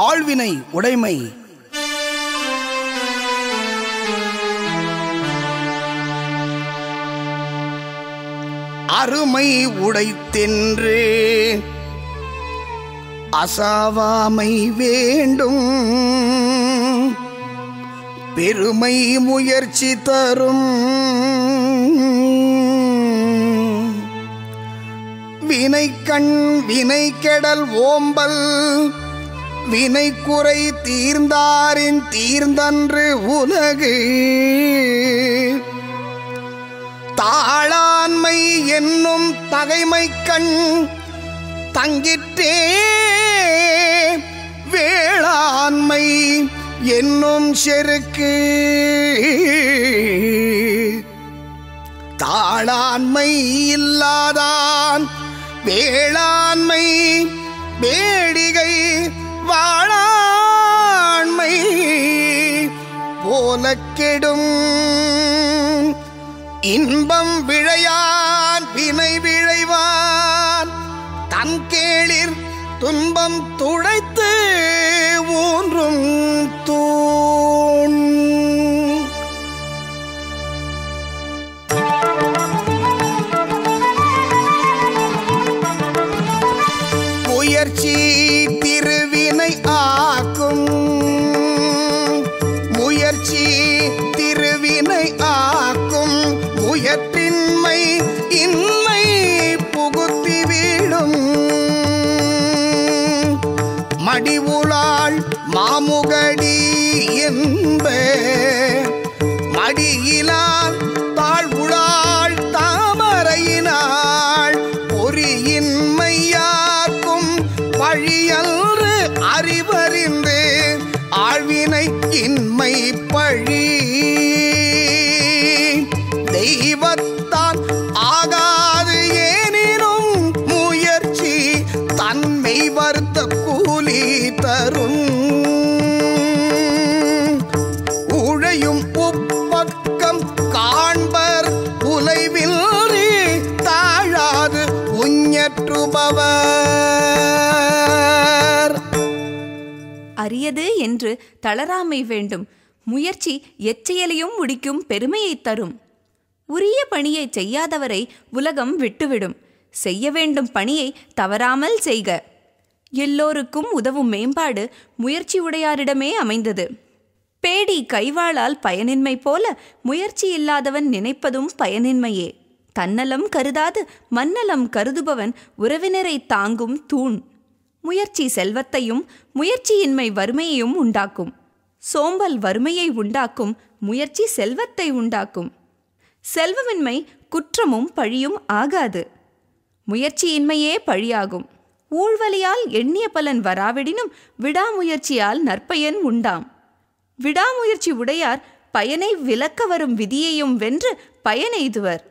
ஆழ்வினை உடைமை. அருமை உடைத்தென்று அசாவாமை வேண்டும். பெருமை முயற்சி தரும். வினை கண் வினை கெடல் ஓம்பல் வினை குறை தீர்ந்தாரின் தீர்ந்தன்று உலகு. தாளாண்மை என்னும் தகைமை கண் தங்கிற்றே. வேளாண்மை என்னும் செருக்கு. தாளாண்மை இல்லாதான் வேளாண்மை வேடிகை வாழாண்மை போல கெடும். இன்பம் விழையான் வினை விழைவான் தன் கேளிர் துன்பம் துடைத்து ஊன்றும் தூண். உயர்ச்சி மடிவுளாள் மாமுகடி என்ப. மடியிலால் தாழ்வுளாள் தாமரையினாள் பொறியின்மையாக்கும் பழியன்று அறிவறிந்து. ஆழ்வினை இன்மை பழி தரும். உழையும் உப்பக்கம் காண்பர் உலைவில் தாழாது உஞ்சற்றுபவர். அரியது என்று தளராமை வேண்டும். முயற்சி எச்சையலையும் முடிக்கும் பெருமையை தரும். உரிய பணியை செய்யாதவரை உலகம் விட்டுவிடும். செய்ய வேண்டும் பணியை தவறாமல் செய்க. எல்லோருக்கும் உதவும் மேம்பாடு முயற்சி உடையாரிடமே அமைந்தது. பேடி கைவாளால் பயனின்மை போல முயற்சி இல்லாதவன் நினைப்பதும் பயனின்மையே. தன்னலம் கருதாது மன்னலம் கருதுபவன் உறவினரை தாங்கும் தூண். முயற்சி செல்வத்தையும் முயற்சியின்மை வறுமையையும் உண்டாக்கும். சோம்பல் வறுமையை உண்டாக்கும் முயற்சி செல்வத்தை உண்டாக்கும். செல்வமின்மை குற்றமும் பழியும் ஆகாது. முயற்சியின்மையே பழியாகும். ஊழ்வலியால் எண்ணிய பலன் வராவிடினும் விடாமுயற்சியால் நற்பயன் உண்டாம். விடாமுயற்சி உடையார் பயனை விலக்க வரும் விதியையும் வென்று பயனெய்துவர்